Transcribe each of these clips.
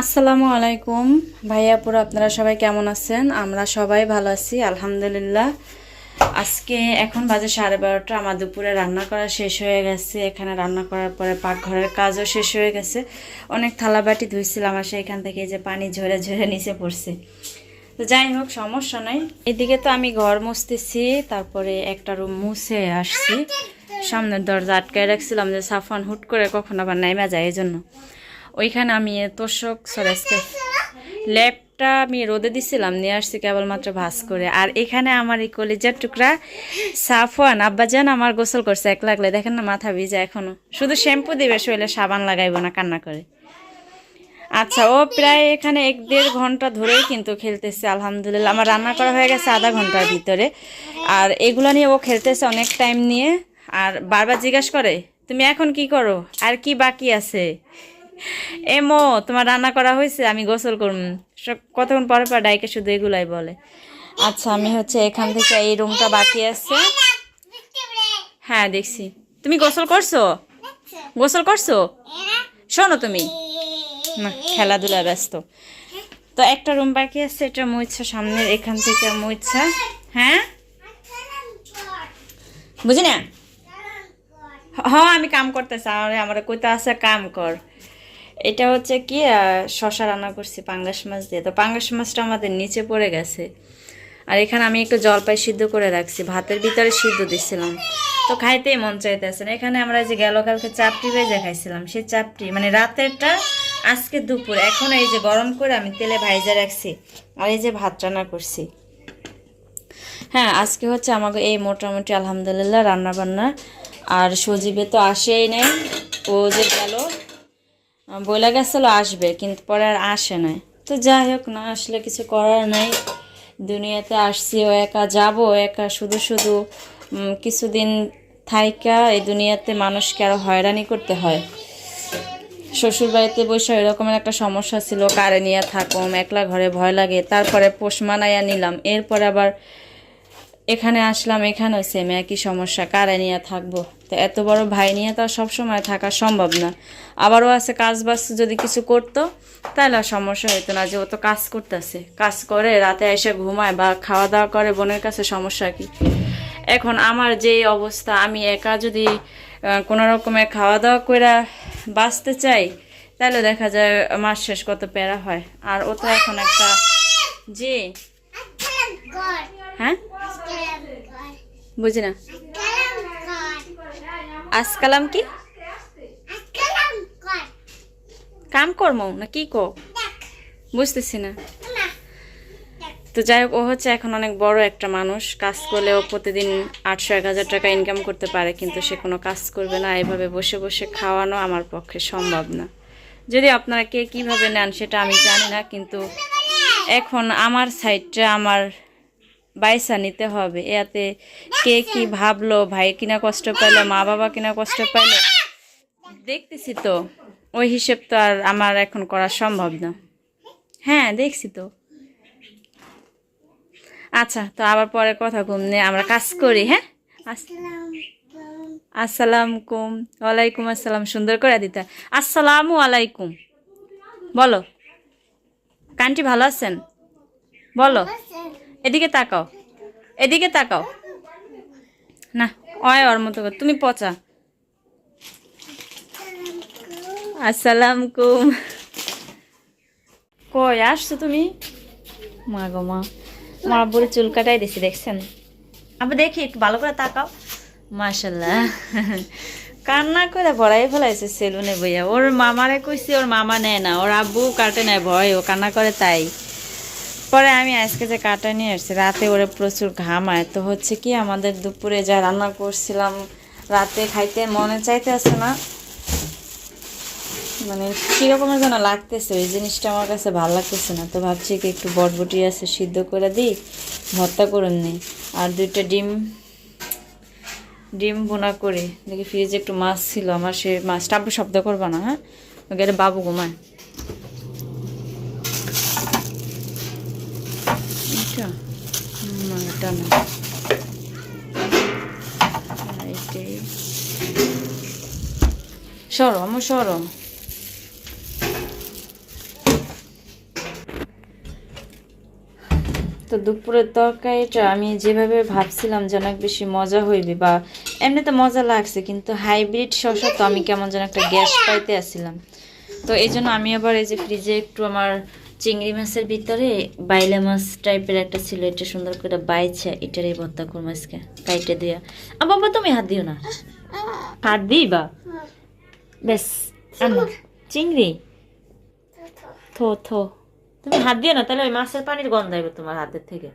আসসালামু আলাইকুম। ভাইয়াপুর আপনারা সবাই কেমন আছেন? আমরা সবাই ভালো আছি, আলহামদুলিল্লাহ। আজকে এখন বাজে সাড়ে বারোটা, আমার দুপুরে রান্না করা শেষ হয়ে গেছে। এখানে রান্না করার পরে পাকঘরের কাজও শেষ হয়ে গেছে। অনেক থালাবাটি ধুইছিলাম আর সেখান থেকে যে পানি ঝরে ঝরে নিচে পড়ছে। তো যাই হোক, সমস্যা নাই। এদিকে তো আমি ঘর মুছতেছি, তারপরে একটা রুম মুছে আসছি। সামনের দরজা আটকায় রাখছিলাম যে সাফান হুট করে কখন আবার নাইমা যায় এই জন্য ওইখানে আমি তোষক সরাসকে ল্যাপটা আমি রোদে দিছিলাম, নিয়ে আসছি কেবলমাত্র ভাস করে। আর এখানে আমার এই কলিজার টুকরা সাফওয়ান, আব্বাজান আমার গোসল করছে, এক লাগলে। দেখেন না, মাথা ভিজে এখনও। শুধু শ্যাম্পু দিবে, শরীরে সাবান লাগাইবো না, কান্না করে। আচ্ছা ও প্রায় এখানে এক দেড় ঘণ্টা ধরেই কিন্তু খেলতেছে, আলহামদুলিল্লাহ। আমার রান্না করা হয়ে গেছে আধা ঘণ্টার ভিতরে। আর এগুলো নিয়ে ও খেলতেছে অনেক টাইম নিয়ে। আর বারবার জিজ্ঞাসা করে, তুমি এখন কি করো? আর কি বাকি আছে? এমো, তোমার রান্না করা হয়েছে, আমি গোসল করুন। কতক্ষণ পরে পর ডাইকে শুধু এগুলাই বলে। আচ্ছা আমি হচ্ছে এখান থেকে এই রুমটা বাকি আছে। হ্যাঁ দেখছি। তুমি গোসল করছ? গোসল করছ? শোনো তুমি। না খেলাধুলা ব্যস্ত। তো একটা রুম বাকি আছে, এটা মুইচ্ছা সামনের এখান থেকে মুইচ্ছা। হ্যাঁ? বুঝি না? হ্যাঁ আমি কাম করতেছি, আর আমার কইতে আছে কাম কর। এটা হচ্ছে কি শশা রান্না করছি পাঙ্গাস মাছ দিয়ে। তো পাঙ্গাস মাছটা আমাদের নিচে পড়ে গেছে। আর এখানে আমি একটু জলপাই সিদ্ধ করে রাখছি। ভাতের ভিতরে সিদ্ধ দিছিলাম। তো খাইতেই মন চাইতেছে না। এখানে আমরা যে গেল কালকে চাপটি ভেজে খাইছিলাম সেই চাপটি মানে রাতেরটা আজকে দুপুর। এখন এই যে গরম করে আমি তেলে ভাইজা রাখছি আর এই যে ভাত রান্না করছি। হ্যাঁ আজকে হচ্ছে আমাকে এই মোটামুটি আলহামদুলিল্লাহ রান্নাবান্না আর সজীবে তো আসেই নেই। ও যে গেল বলে গেছিল আসবে, কিন্তু পরে আর আসে নাই। তো যাই হোক, না আসলে কিছু করার নাই। দুনিয়াতে আসছি, ও একা যাব একা শুধু শুধু কিছুদিন থাইকা, এই দুনিয়াতে মানুষকে আরও হয়রানি করতে হয়। শ্বশুর বাড়িতে বসে এরকমের একটা সমস্যা ছিল, কারে নিয়ে থাকুম, একলা ঘরে ভয় লাগে, তারপরে পোষ মানাইয়া নিলাম, এরপরে আবার এখানে আসলাম, এখানেও সেম একই সমস্যা, কারে নিয়ে থাকব? তো এত বড় ভাই নিয়ে তো আর সবসময় থাকা সম্ভব না। আবারও আছে কাজ বাজ যদি কিছু করতো, তাহলে সমস্যা হতো না যে ও তো কাজ করতেছে। কাজ করে, রাতে এসে ঘুমায় বা খাওয়া দাওয়া করে, বোনের কাছে সমস্যা কি? এখন আমার যেই অবস্থা, আমি একা যদি কোনো রকমে খাওয়া দাওয়া করে বাঁচতে চাই, তাহলে দেখা যায় মাস শেষ কত প্যারা হয়। আর ও তো এখন একটা জি। হ্যাঁ? বুঝি না। আজকালাম কি কাম কর্ম না কি কো বুঝতেছি না। তো যাই হোক ও হচ্ছে এখন অনেক বড় একটা মানুষ। কাজ করলেও প্রতিদিন আটশো এক হাজার টাকা ইনকাম করতে পারে কিন্তু সে কোনো কাজ করবে না। এভাবে বসে বসে খাওয়ানো আমার পক্ষে সম্ভব না। যদি আপনারা কে কীভাবে নেন সেটা আমি জানি না কিন্তু এখন আমার সাইডটা আমার বাইসা নিতে হবে। এতে কে কি ভাবলো? ভাই কিনা কষ্ট পাইলো? মা বাবা কিনা কষ্ট পাইলো? দেখতেছি তো। ওই হিসেব তো আর আমার এখন করা সম্ভব না। হ্যাঁ দেখছি তো। আচ্ছা তো আবার পরে কথা নিয়ে আমরা কাজ করি হ্যাঁ? আস- আসসালামকুম। ওয়ালাইকুম আসসালাম, সুন্দর করে দিতে। আসসালামু আলাইকুম। বলো। কান্টি ভালো আছেন? বলো। এদিকে তাকাও। এদিকে তাকাও। না, অয় ওর মতো। তুমি পচা। আসসালাম কুম কই, আসছো তুমি? মা গো মা। মা বলে চুল কাটাই দিছি, দেখছেন? আবার দেখি, একটু ভালো করে তাকাও। মাশাল্লাহ কান্না করে ভরাই ফেলাইছে সেলুনে বইয়া। ওর মামারে কইছি, ওর মামা নেয় না। ওর আব্বু কাটে নেয়, ভয়। ও কান্না করে তাই। পরে আমি আজকে যে কাটা নিয়ে আসছি, রাতে ওরে প্রচুর ঘামায় তো হচ্ছে কি, আমাদের দুপুরে যা রান্না করছিলাম, রাতে খাইতে মনে চাইতে আছে না। মানে কীরকমের যেন লাগতেছে, ওই জিনিসটা আমার কাছে ভালো লাগতেছে না। তো ভাবছি কি একটু বটবটি আছে সিদ্ধ করে দিই, ভর্তা করুন নি। আর দুইটা ডিম ডিম বোনা করে। দেখি ফ্রিজে একটু মাছ ছিল, আমার সে মাছটা আব্বু শব্দ করবা না হ্যাঁ? ওকে বাবু ঘুমায়। টানা সরো আমার সরো তো দুপুরের তরকারিটা আমি যেভাবে ভাবছিলাম যেন বেশি মজা হইবে বা এমনিতে মজা লাগছে, কিন্তু হাইব্রিড শসা তো আমি কেমন যেন একটা গ্যাস পাইতে আসছিলাম। তো এই জন্য আমি আবার এই যে ফ্রিজে একটু আমার চিংড়ি মাছের ভিতরে বাইলা মাছ টাইপের একটা ছিল, এটা সুন্দর করে বাইছে এটার ভর্তা করব আজকে, কাইটে দিয়া। আ, বাবা, তুমি হাত দিও না। হাত দিই বা বেশ চিংড়ি? থো থো। তুমি হাত দিও না, তাহলে ওই মাছের পানির গন্ধ আইবে তোমার হাতের থেকে।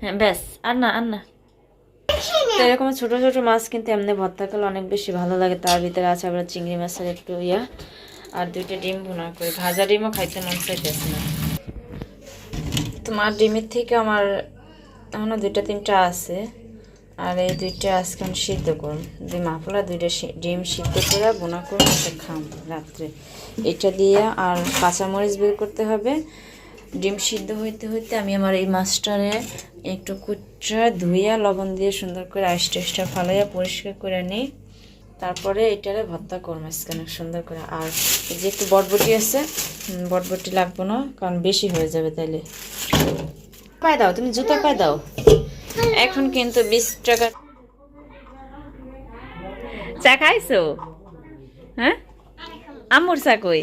হ্যাঁ ব্যাস, আর না আর না। এরকম ছোট ছোট মাছ কিন্তু এমনি ভর্তা করলে অনেক বেশি ভালো লাগে, তার ভিতরে আছে আবার চিংড়ি মাছের একটু ইয়া। আর দুইটা ডিম ভুনা করে। ভাজা ডিমও খাইতে মন চাইতেছে না। তোমার ডিমের থেকে আমার এখনও দুইটা, তিনটা আছে। আর এই দুইটা আজকে আমি সিদ্ধ করুন দুই মাফলা, দুইটা ডিম সিদ্ধ করে বোনা করে এটা খাম রাত্রে। এটা দিয়ে আর কাঁচামরিচ বের করতে হবে। ডিম সিদ্ধ হইতে হইতে আমি আমার এই মাছটারে একটু কুচা ধুইয়া লবণ দিয়ে সুন্দর করে আইস টেস্টা ফালাইয়া পরিষ্কার করে নিই। তারপরে এটারে ভর্তা করব অনেক সুন্দর করে। আর যে একটু বটবটি আছে বটবটি লাগবো না, কারণ বেশি হয়ে যাবে তাইলে। পায় দাও, তুমি জুতো পায় দাও। এখন কিন্তু বিশ টাকা। চা খাইছো? হ্যাঁ? আমুর চা কই?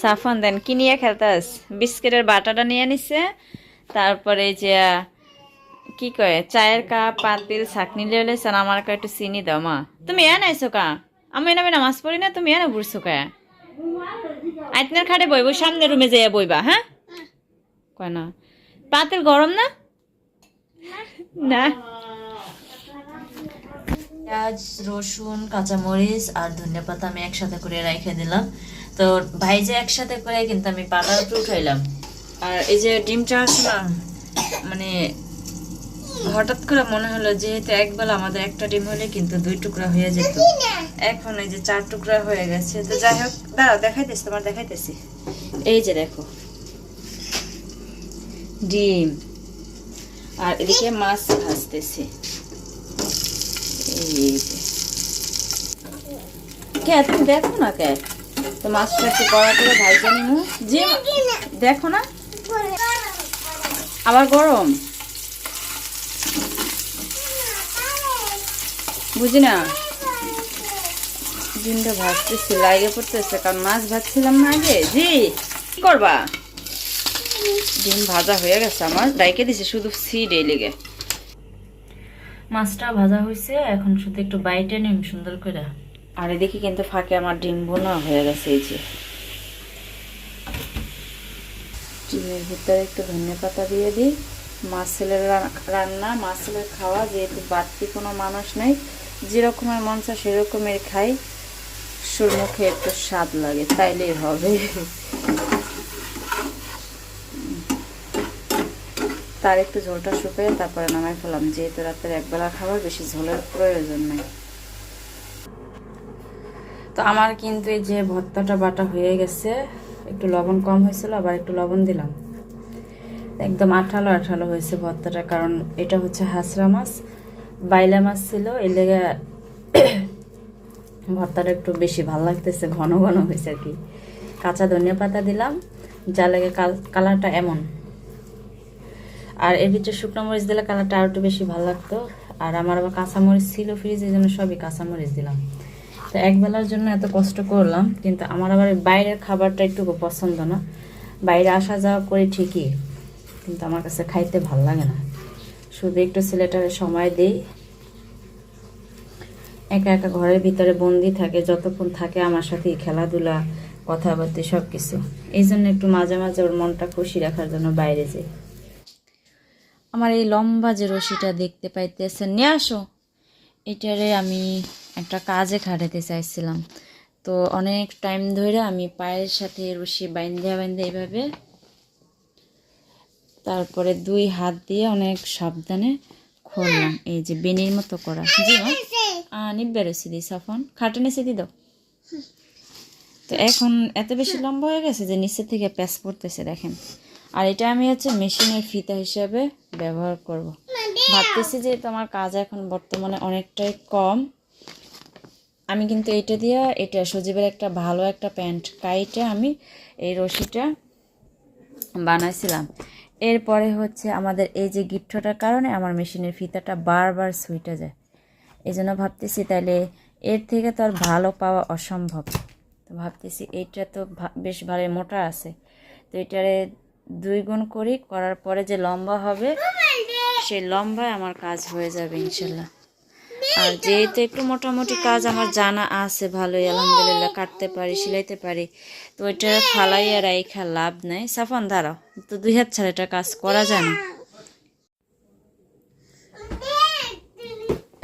সাফন দেন, কি নিয়ে খেলতাস? বিস্কিটের বাটাটা নিয়ে নিছে, তারপরে যে কি কয়, চায়ের কাপ পাতিল ছাকনি লেছে আর আমার কা একটু চিনি দাও, মা। তুমি এ নাইছো কা আমি এনে নামাজ পড়ি না তুমি এনে বুঝছ কা আইতনার খাটে বইব সামনে রুমে যাইয়া বইবা হ্যাঁ কয়, না। পাতিল গরম না? না। পেঁয়াজ, রসুন, কাঁচামরিচ আর ধনিয়া পাতা আমি একসাথে করে রেখে দিলাম। তো ভাই যে একসাথে করে, কিন্তু আমি উপরে উঠাইলাম আর এই যে ডিমটা আছে না মানে হঠাৎ করে মনে হলো যেহেতু একবেলা আমাদের একটা ডিম হলে কিন্তু দুই টুকরা হয়ে যেত। এখন এই যে চার টুকরা হয়ে গেছে। তো যাই হোক, দাঁড়াও, দেখাইতেছি, তোমার দেখাইতেছি। এই যে দেখো, ডিম। আর এদিকে মাছ ভাজতেছি। এই যে। কে, তুমি দেখো না কে? তো মাছটা একটু বড় করে যে দেখো না। আবার গরম। বুঝি না ডিমটা ভাজতেছি লাগে পড়তেছে কারণ মাছ ভাজছিলাম না আগে। জি কি করবা? ডিম ভাজা হয়ে গেছে আমার ডাইকে দিছে শুধু সিডে লেগে। মাছটা ভাজা হয়েছে এখন শুধু একটু বাইটে নিম সুন্দর করে। আর এদিকে কিন্তু ফাঁকে আমার ডিম বোনা হয়ে গেছে এই যে। ডিমের ভিতরে একটু ধনে পাতা দিয়ে দিই। মাছ ছেলের রান্না মাছ ছেলের খাওয়া যেহেতু বাড়তি কোনো মানুষ নেই যেরকমের মন চায় সেরকমের খাই। সুর মুখে একটু স্বাদ লাগে, তাইলেই হবে। তার একটু ঝোলটা শুকিয়ে তারপরে নামাই ফেলাম। যেহেতু রাতের একবেলা খাবার, বেশি ঝোলের প্রয়োজন নেই। তো আমার কিন্তু এই যে ভর্তাটা বাটা হয়ে গেছে, একটু লবণ কম হয়েছিল, আবার একটু লবণ দিলাম। একদম আঠালো আঠালো হয়েছে ভর্তাটা, কারণ এটা হচ্ছে হাঁসরা মাছ। বাইলা মাছ ছিল এর লেগে ভর্তাটা একটু বেশি ভালো লাগতেছে, ঘন ঘন হয়েছে আর কি। কাঁচা ধনিয়া পাতা দিলাম যা লাগে কালারটা এমন। আর এর ভিতরে শুকনো মরিচ দিলে কালারটা আরও একটু বেশি ভালো লাগতো। আর আমার আবার কাঁচামরিচ ছিল ফ্রিজে জন্য সবই কাঁচামরিচ দিলাম। তো একবেলার জন্য এত কষ্ট করলাম, কিন্তু আমার আবার বাইরের খাবারটা একটু পছন্দ না। বাইরে আসা যাওয়া করি ঠিকই, কিন্তু আমার কাছে খাইতে ভালো লাগে না। শুধু একটু ছেলেটার সময় দেই। একা একা ঘরের ভিতরে বন্দি থাকে, যতক্ষণ থাকে আমার সাথে খেলাধুলা, কথাবার্তা সব কিছু এই জন্য একটু মাঝে মাঝে ওর মনটা খুশি রাখার জন্য বাইরে যাই। আমার এই লম্বা যে রশিটা দেখতে পাইতেছে নিয়ে আসো। এটারে আমি একটা কাজে খাটাতে চাইছিলাম। তো অনেক টাইম ধরে আমি পায়ের সাথে রশি বাইন্ধে বাইন্ধে এইভাবে তারপরে দুই হাত দিয়ে অনেক সাবধানে খুললাম। এই যে বেনির মতো করা। জি মা। নিব্বে রসি দিই সাফন খাটে নিচে দি দাও। তো এখন এত বেশি লম্বা হয়ে গেছে যে নিচে থেকে প্যাচ পড়তেছে, দেখেন। আর এটা আমি হচ্ছে মেশিনের ফিতা হিসাবে ব্যবহার করব। ভাবতেছি যে তোমার কাজ এখন বর্তমানে অনেকটাই কম। আমি কিন্তু এটা দিয়ে, এটা সজীবের একটা ভালো একটা প্যান্ট কাইটে আমি এই রশিটা বানাইছিলাম। এরপরে হচ্ছে আমাদের এই যে গিফটটার কারণে আমার মেশিনের ফিতাটা বারবার সুইটে যায়। এই জন্য ভাবতেছি তাইলে এর থেকে তো আর ভালো পাওয়া অসম্ভব। তো ভাবতেছি এইটা তো বেশ ভালো মোটা আছে। তো এটারে দুই গুণ করি, করার পরে যে লম্বা হবে সেই লম্বায় আমার কাজ হয়ে যাবে ইনশাল্লাহ। আর যেহেতু একটু মোটামুটি কাজ আমার জানা আছে ভালোই আলহামদুলিল্লাহ কাটতে পারি সিলাইতে পারি। তো ওইটা ফালাই আর রাইখা লাভ নেই। সাফন দাঁড়াও তো দুই হাত ছাড়া এটা কাজ করা যায় না?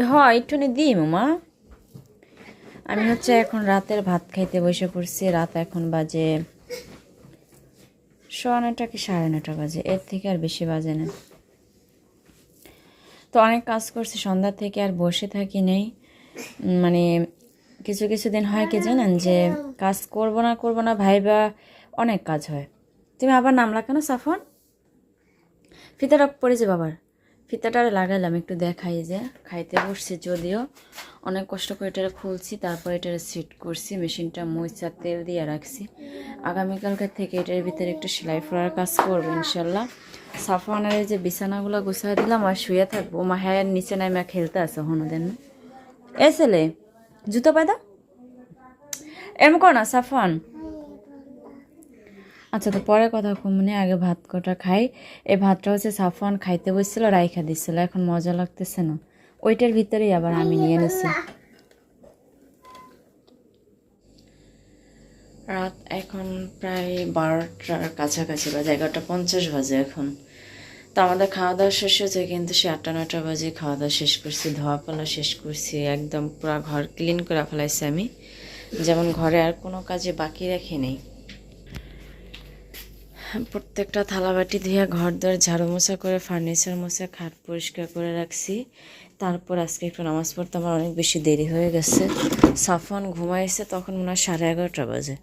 হ একটুনি দিই মামা। আমি হচ্ছে এখন রাতের ভাত খাইতে বসে পড়ছি। রাত এখন বাজে সোয়া নয়টা কি সাড়ে নটা বাজে? এর থেকে আর বেশি বাজে না। তো অনেক কাজ করছি, সন্ধ্যা থেকে আর বসে থাকি নেই। মানে কিছু কিছু দিন হয় কি জানেন যে কাজ করব না করব না ভাইবা অনেক কাজ হয়। তুমি আবার নামলা কেন সাফন ফিতাটা পড়েছে বাবার। ফিতাটা লাগালাম, একটু দেখাই যে। খাইতে বসছি যদিও। অনেক কষ্ট করে এটা খুলছি, তারপর এটা সেট করছি, মেশিনটা মইচা তেল দিয়ে রাখছি। আগামীকালকে থেকে এটার ভিতরে একটু সেলাই ফোড়ার কাজ করব, ইনশাল্লাহ। সাফওয়ানের যে বিছানাগুলো গুছাই দিলাম, আর শুয়ে থাকব। মা হ্যাঁ নিচে নামে খেলতে আছে হনুদের না। এ ছেলে, জুতো পায়দা এম কর না, সাফওয়ান। আচ্ছা তো পরে কথা কমনে আগে ভাত কটা খাই। এই ভাতটা হচ্ছে সাফওয়ান খাইতে বসছিল, রাইখা দিচ্ছিল এখন মজা লাগতেছে না। ওইটার ভিতরেই আবার আমি নিয়ে নিছি রাত এখন প্রায় বারোটার কাছাকাছি বাজে এগারোটা পঞ্চাশ বাজে এখন। তো আমাদের খাওয়া দাওয়া শেষ হয়েছে, কিন্তু সে আটটা নটা বাজে খাওয়া দাওয়া শেষ করছি ধোয়া পালা শেষ করছি, একদম পুরো ঘর ক্লিন করে ফেলাইছি আমি। যেমন ঘরে আর কোনো কাজে বাকি রাখি নেই। প্রত্যেকটা থালাবাটি ধুয়ে ঘর দর ঝাড়ু মোছা করে ফার্নিচার মোছা, খাট পরিষ্কার করে রাখছি। তারপর আজকে একটু নামাজ পড়তে আমার অনেক বেশি দেরি হয়ে গেছে। সাফন ঘুমাইছে তখন মনে হয় সাড়ে এগারোটা বাজে।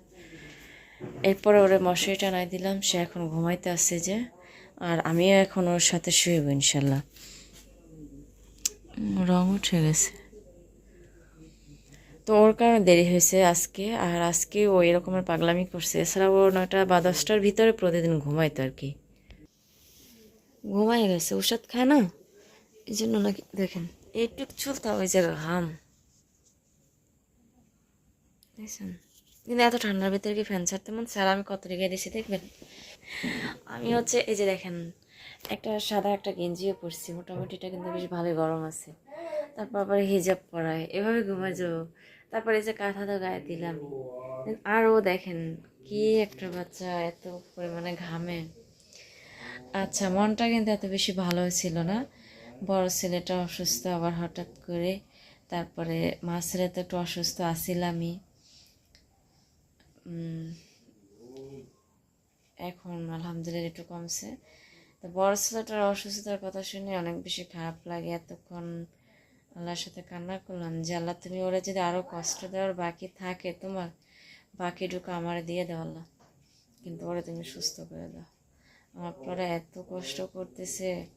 এরপরে ওরে মশারি টানাই দিলাম, সে এখন ঘুমাইতে আসছে যে, আর আমিও এখন ওর সাথে শুয়েব ইনশাল্লাহ। রং উঠে গেছে। তো ওর কারণে দেরি হয়েছে আজকে। আর আজকে ও এরকমের পাগলামি করছে। এছাড়া ও নয়টা বা দশটার ভিতরে প্রতিদিন ঘুমাইতো আর কি। ঘুমাই গেছে। ওষুধ খায় না? এই জন্য নাকি, দেখেন, এইটুক চুলতা ওই জায়গা ঘাম। কিন্তু এত ঠান্ডার ভিতরে কি ফ্যান ছাড়তে মন স্যার আমি কত রেগে দিয়েছি দেখবেন? আমি হচ্ছে, এই যে দেখেন, একটা সাদা একটা গেঞ্জিও পরছি। মোটামুটি এটা কিন্তু বেশ ভালোই গরম আছে। তারপর আবার হিজাব পরায়। এভাবে ঘুমে যাব তারপর যে কাঁথা তো গায়ে দিলাম। আর ও দেখেন কি একটা বাচ্চা এত পরিমাণে ঘামে। আচ্ছা মনটা কিন্তু এত বেশি ভালো ছিল না। বড় ছেলেটা অসুস্থ আবার হঠাৎ করে তারপরে মা ছেলে তো একটু অসুস্থ আসিলামই এখন আলহামদুলিল্লাহ একটু কমছে। তো বড় ছেলেটার অসুস্থতার কথা শুনে অনেক বেশি খারাপ লাগে। এতক্ষণ আল্লাহর সাথে কান্না করলাম যে, আল্লাহ, তুমি ওরা যদি আরও কষ্ট দেওয়ার বাকি থাকে, তোমার বাকিটুকু আমার দিয়ে দাও আল্লাহ। কিন্তু ওরা তুমি সুস্থ করে দাও। আমার পরে এত কষ্ট করতেছে,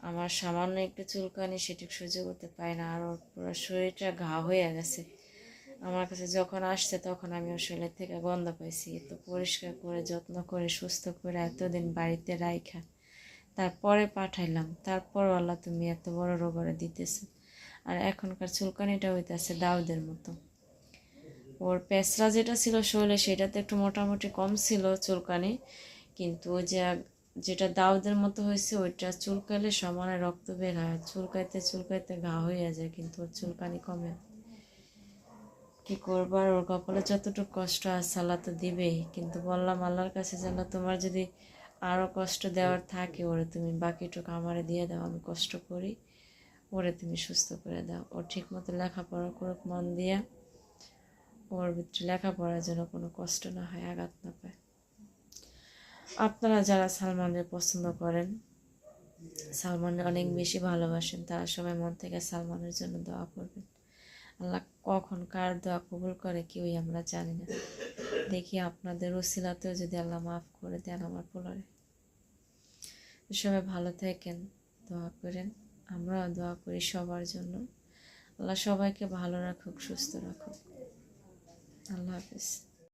আমার সামান্য একটু চুলকানি সেটুকু সহ্য করতে পারি না, আর ওর পুরো শরীরটা ঘা হয়ে গেছে। আমার কাছে যখন আসছে, তখন আমি ওর শরীরের থেকে গন্ধ পাইছি। এত পরিষ্কার করে, যত্ন করে, সুস্থ করে এতদিন বাড়িতে রাইখা। তারপরে পাঠাইলাম। তারপর আল্লাহ তুমি এত বড় রোগরে দিতেছো। আর এখনকার চুলকানিটা হইতেছে দাউদের মতো। ওর পেঁচড়া যেটা ছিল শরীরে সেটাতে একটু মোটামুটি কম ছিল চুলকানি, কিন্তু ওই যে যেটা দাউদের মতো হয়েছে ওইটা চুলকালে সমানে রক্ত বের হয়। চুলকাইতে চুলকাইতে ঘা হয়ে যায়, কিন্তু ওর চুলকানি কমে। কি করবার ওর কপালে যতটুকু কষ্ট আছে আল্লাহ তো দিবেই, কিন্তু বললাম আল্লাহর কাছে যেন তোমার যদি আরও কষ্ট দেওয়ার থাকে ওরে তুমি বাকিটুকু আমারে দিয়ে দাও, আমি কষ্ট করি। ওরে তুমি সুস্থ করে দাও। ও ঠিক মতো লেখাপড়া করুক মন দিয়া। ওর ভিতরে লেখাপড়ার জন্য কোনো কষ্ট না হয়, আঘাত না পায়। আপনারা যারা সালমানের পছন্দ করেন সালমানের অনেক বেশি ভালোবাসেন, তারা সবাই মন থেকে সালমানের জন্য দোয়া করবেন। আল্লাহ কখন কার দোয়া কবুল করে কেউই আমরা জানি না। দেখি আপনাদের ওসিলাতেও যদি আল্লাহ মাফ করে দেন আমার পোলারে। সবাই ভালো থাকেন, দোয়া করেন। আমরাও দোয়া করি সবার জন্য। আল্লাহ সবাইকে ভালো রাখুক সুস্থ রাখুক। আল্লাহ হাফিজ।